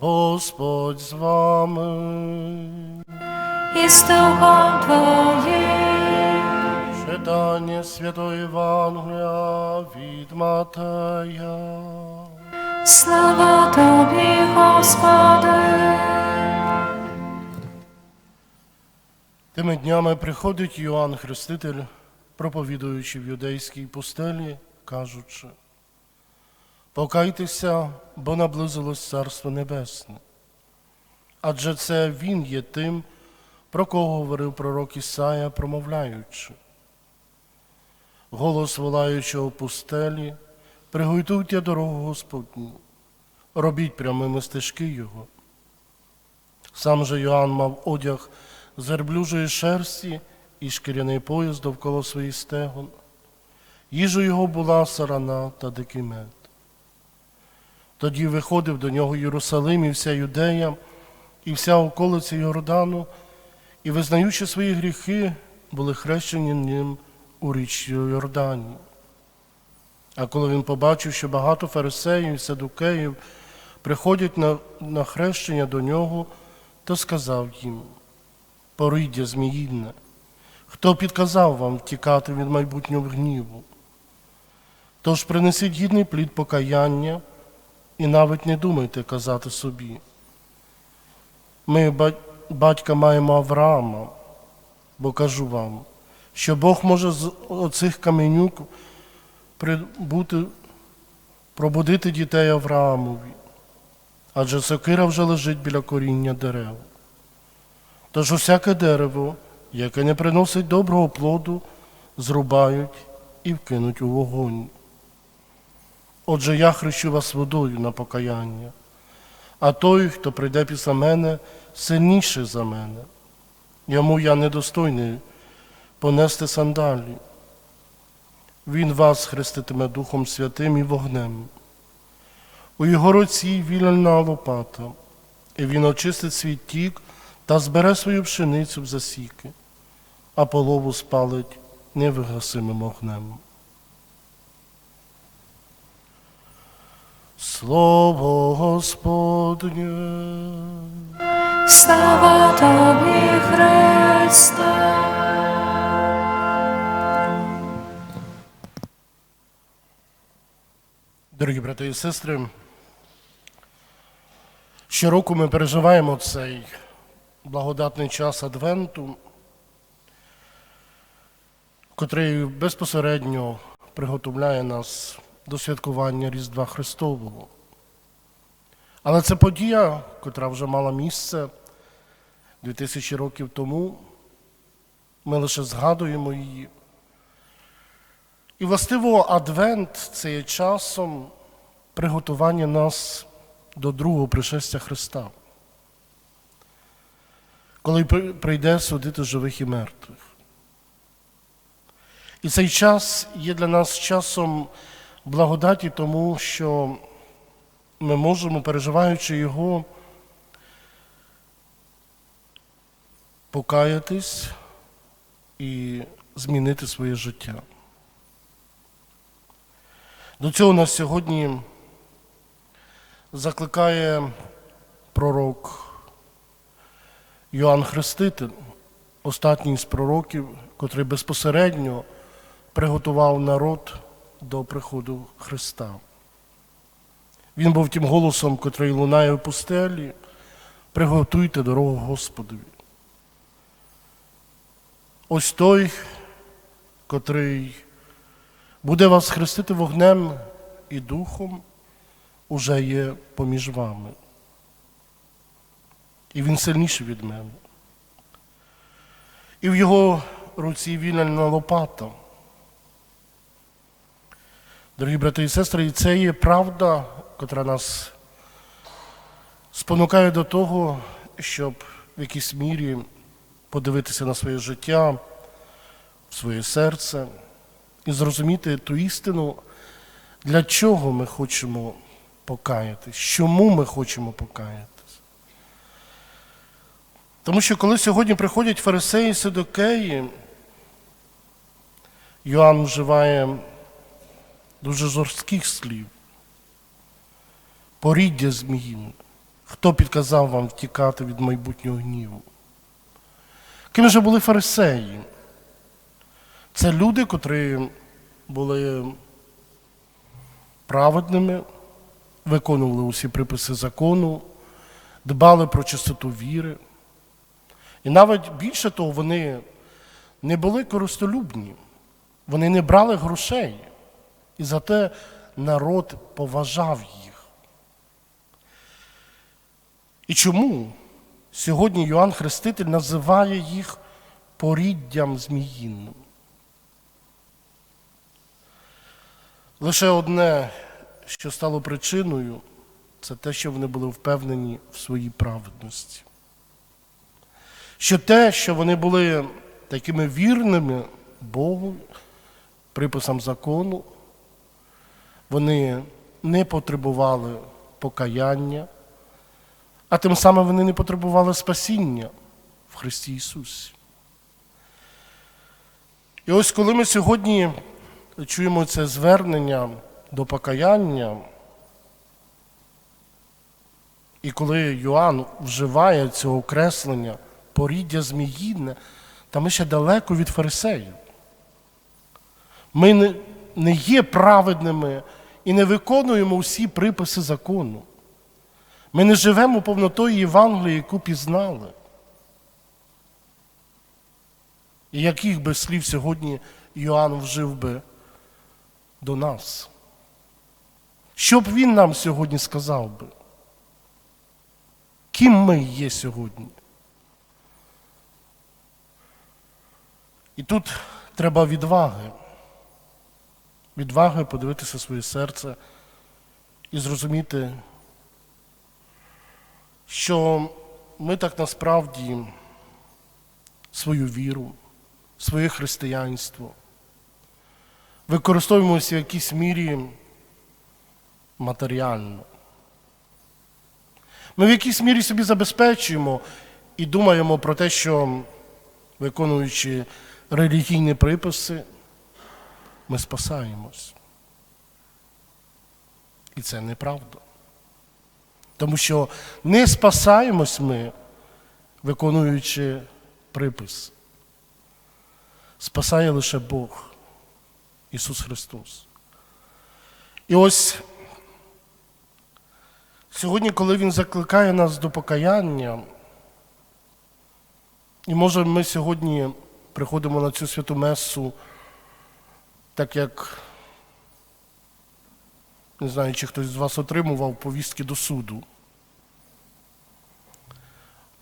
Господь з вами. і з Духом Твоїм. Читання Святої Євангелія від Матея. Слава Тобі, Господи. Тими днями приходить Йоанн Хреститель, проповідуючи в юдейській пустелі, кажучи, покайтеся, бо наблизилось Царство Небесне. Адже це Він є тим, про кого говорив пророк Ісая, промовляючи. Голос волаючого пустелі, приготуйте дорогу Господню, робіть прямими стежки Його. Сам же Йоанн мав одяг з верблюжої шерсті і шкіряний пояс довкола своїх стегон. Їжу його була сарана та дикий мед. Тоді виходив до нього Єрусалим і вся Юдея, і вся околиця Йордану, і, визнаючи свої гріхи, були хрещені ним у річці Йордані. А коли він побачив, що багато фарисеїв і садукеїв приходять на, на хрещення до нього, то сказав їм, пориддя зміїдне, хто підказав вам втікати від майбутнього гніву? Тож принесіть гідний плід покаяння і навіть не думайте казати собі. Ми батька маємо Авраама, бо кажу вам, що Бог може з оцих каменюк прибути, пробудити дітей Авраамові, адже сокира вже лежить біля коріння дерев. Тож усяке дерево, яке не приносить доброго плоду, зрубають і вкинуть у вогонь. Отже, я хрещу вас водою на покаяння, а той, хто прийде після мене, сильніший за мене. Йому я недостойний понести сандалі. Він вас хреститиме Духом Святим і вогнем. У його руці вільна лопата, і він очистить свій тік та збере свою пшеницю в засіки, а полову спалить невигасимим огнем. Слово Господнє. Слава Тобі, Христе. Дорогі брати і сестри, щороку ми переживаємо цей благодатний час Адвенту, котрий безпосередньо приготовляє нас до святкування Різдва Христового. Але це подія, котра вже мала місце 2000 років тому. Ми лише згадуємо її. І властиво Адвент це є часом приготування нас до другого пришестя Христа, коли прийде судити живих і мертвих. І цей час є для нас часом благодаті, тому що ми можемо, переживаючи його, покаятись і змінити своє життя. До цього нас сьогодні закликає пророк Йоанн Хреститель, останній з пророків, котрий безпосередньо приготував народ до приходу Христа. Він був тим голосом, котрий лунає в пустелі, приготуйте дорогу Господові. Ось той, котрий буде вас хрестити вогнем і духом, уже є поміж вами. І він сильніший від мене. І в його руці вільна лопата. Дорогі брати і сестри, і це є правда, котра нас спонукає до того, щоб в якійсь мірі подивитися на своє життя, своє серце і зрозуміти ту істину, для чого ми хочемо покаятись, чому ми хочемо покаятись. Тому що коли сьогодні приходять фарисеї і сидокеї, Йоанн вживає дуже жорстких слів, поріддя зміїн. Хто підказав вам втікати від майбутнього гніву? Ким же були фарисеї? Це люди, котрі були праведними, виконували усі приписи закону, дбали про чистоту віри. І навіть більше того, вони не були користолюбні, вони не брали грошей. І зате народ поважав їх. І чому сьогодні Йоанн Хреститель називає їх поріддям зміїнним? Лише одне, що стало причиною, це те, що вони були впевнені в своїй праведності. Що те, що вони були такими вірними Богу, приписам закону, вони не потребували покаяння, а тим самим вони не потребували спасіння в Христі Ісусі. І ось коли ми сьогодні чуємо це звернення до покаяння, і коли Йоанн вживає цього окреслення поріддя зміїне, та ми ще далеко від фарисеїв. Ми не є праведними і не виконуємо всі приписи закону. Ми не живемо повнотою Євангелії, яку пізнали. І яких би слів сьогодні Йоанн вжив би до нас? Що б він нам сьогодні сказав би? Ким ми є сьогодні? І тут треба відваги. Відваги подивитися своє серце і зрозуміти, що ми так насправді свою віру, своє християнство використовуємося в якійсь мірі матеріально. Ми в якійсь мірі собі забезпечуємо і думаємо про те, що виконуючи релігійні приписи, ми спасаємось. І це неправда. Тому що не спасаємось ми, виконуючи припис. Спасає лише Бог, Ісус Христос. І ось сьогодні, коли Він закликає нас до покаяння, і може ми сьогодні приходимо на цю святу месу, так як не знаю, чи хтось з вас отримував повістки до суду.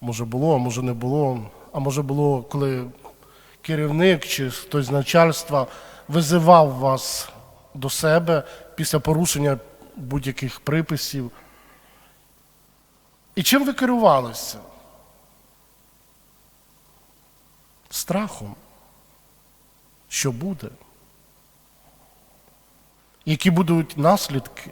Може було, а може не було. А може було, коли керівник чи хтось з начальства визивав вас до себе після порушення будь-яких приписів. І чим ви керувалися? Страхом. Що буде? Які будуть наслідки?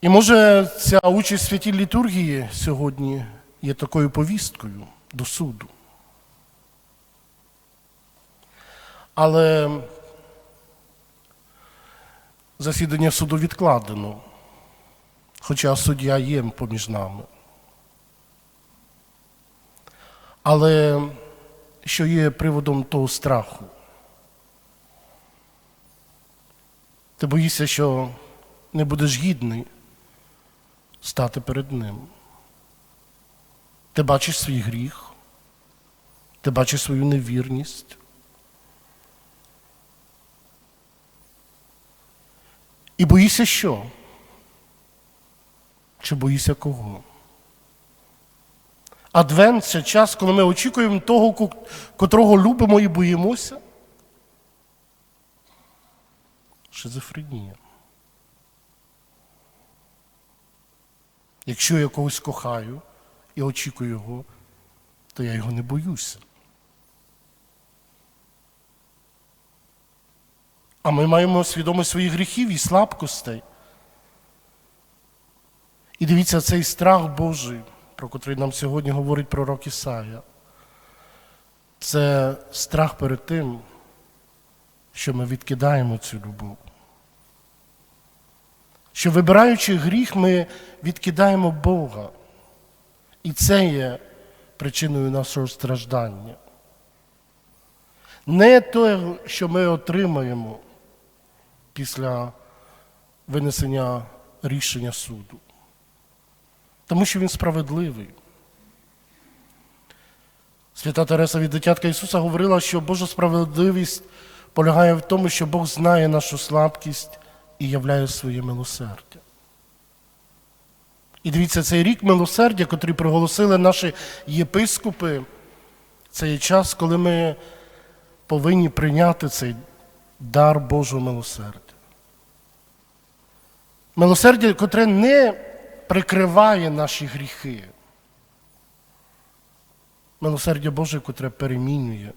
І може ця участь святій літургії сьогодні є такою повісткою до суду. Але засідання суду відкладено, хоча суддя є поміж нами. Але що є приводом того страху? Ти боїшся, що не будеш гідний стати перед ним. Ти бачиш свій гріх, ти бачиш свою невірність. І боїшся що? Чи боїшся кого? Адвент це час, коли ми очікуємо того, котрого любимо і боїмося. Шизофренія. Якщо я когось кохаю і очікую його, то я його не боюся. А ми маємо свідомість своїх гріхів і слабкостей. І дивіться, цей страх Божий, про котрий нам сьогодні говорить пророк Ісая, це страх перед тим, що ми відкидаємо цю любов. Що вибираючи гріх, ми відкидаємо Бога. І це є причиною нашого страждання. Не те, що ми отримаємо після винесення рішення суду, тому що він справедливий. Свята Тереса від дитятка Ісуса говорила, що Божа справедливість полягає в тому, що Бог знає нашу слабкість і являє своє милосердя. І дивіться, цей рік милосердя, котрий проголосили наші єпископи, це є час, коли ми повинні прийняти цей дар Божого милосердя. Милосердя, котре не прикриває наші гріхи. Милосердя Боже, котре перемінює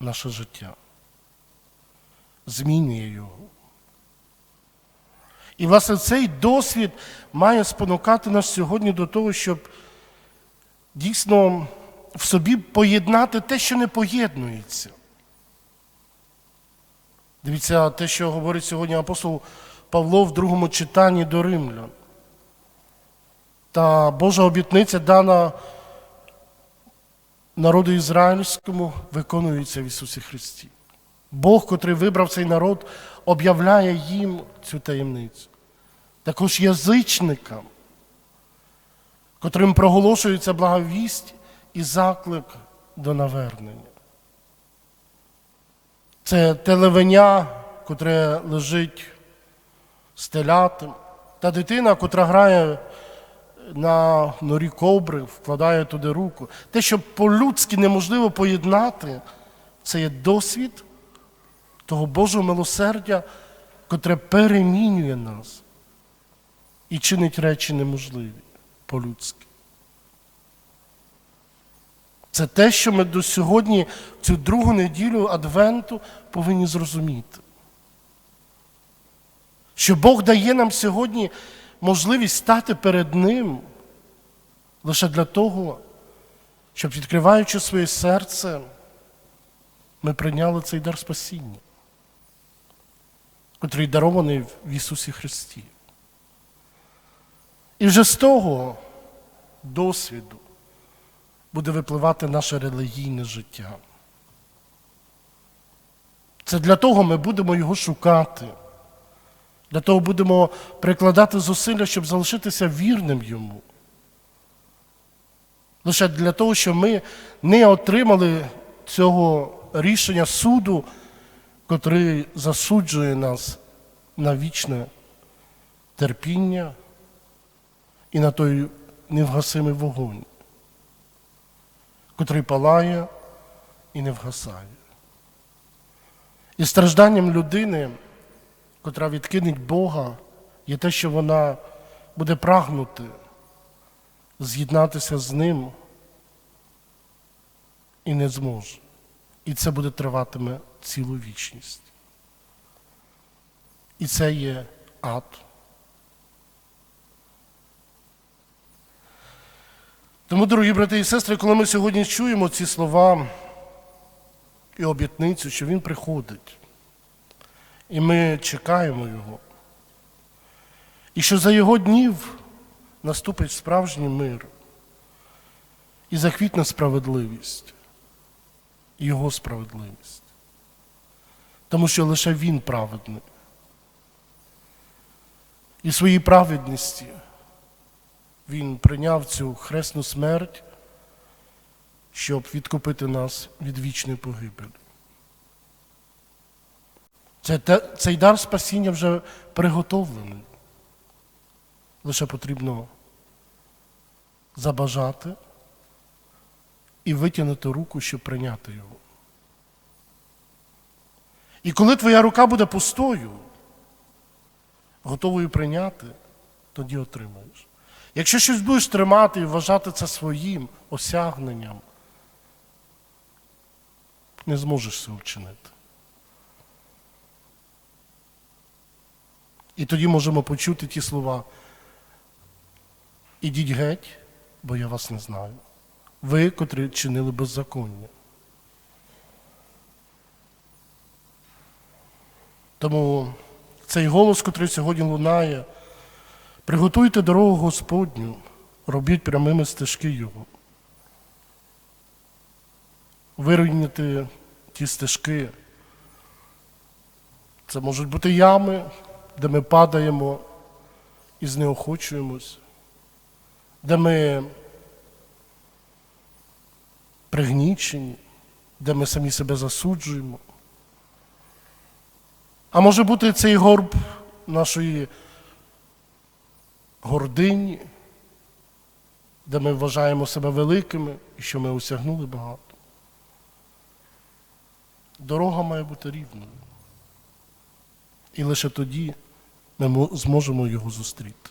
наше життя, змінює його. І, власне, цей досвід має спонукати нас сьогодні до того, щоб дійсно в собі поєднати те, що не поєднується. Дивіться, те, що говорить сьогодні апостол Павло в другому читанні до римлян. Та Божа обітниця дана народу ізраїльському, виконується в Ісусі Христі. Бог, котрий вибрав цей народ, об'являє їм цю таємницю. Також язичникам, котрим проголошується благовість і заклик до навернення. Це те левеня, котре лежить стелятим, та дитина, котра грає на норі ковбри, вкладає туди руку. Те, що по-людськи неможливо поєднати, це є досвід того Божого милосердя, котре перемінює нас і чинить речі неможливі по-людськи. Це те, що ми до сьогодні, цю другу неділю Адвенту, повинні зрозуміти. Що Бог дає нам сьогодні можливість стати перед Ним лише для того, щоб, відкриваючи своє серце, ми прийняли цей дар спасіння, котрий дарований в Ісусі Христі. І вже з того досвіду буде випливати наше релігійне життя. Це для того ми будемо його шукати. Для того будемо прикладати зусилля, щоб залишитися вірним йому. Лише для того, щоб ми не отримали цього рішення суду, котрий засуджує нас на вічне терпіння і на той невгасимий вогонь, котрий палає і не вгасає. І стражданням людини котра відкинеть Бога, є те, що вона буде прагнути з'єднатися з Ним і не зможе. І це буде триватиме цілу вічність. І це є ад. Тому, дорогі брати і сестри, коли ми сьогодні чуємо ці слова і обітницю, що Він приходить, і ми чекаємо Його. І що за Його днів наступить справжній мир і захвітна справедливість, Його справедливість. Тому що лише Він праведний. І своїй праведності Він прийняв цю хресну смерть, щоб відкупити нас від вічної погибелі. Це, цей дар спасіння вже приготовлений. Лише потрібно забажати і витягнути руку, щоб прийняти його. І коли твоя рука буде пустою, готовою прийняти, тоді отримаєш. Якщо щось будеш тримати і вважати це своїм осягненням, не зможеш цього вчинити. І тоді можемо почути ті слова. Ідіть геть, бо я вас не знаю. Ви, котрі чинили беззаконня. Тому цей голос, котрий сьогодні лунає, приготуйте дорогу Господню, робіть прямими стежки Його. Вирівняти ті стежки. Це можуть бути ями, де ми падаємо і знеохочуємось, де ми пригнічені, де ми самі себе засуджуємо. А може бути цей горб нашої гордині, де ми вважаємо себе великими і що ми осягнули багато. Дорога має бути рівною. І лише тоді ми зможемо його зустріти.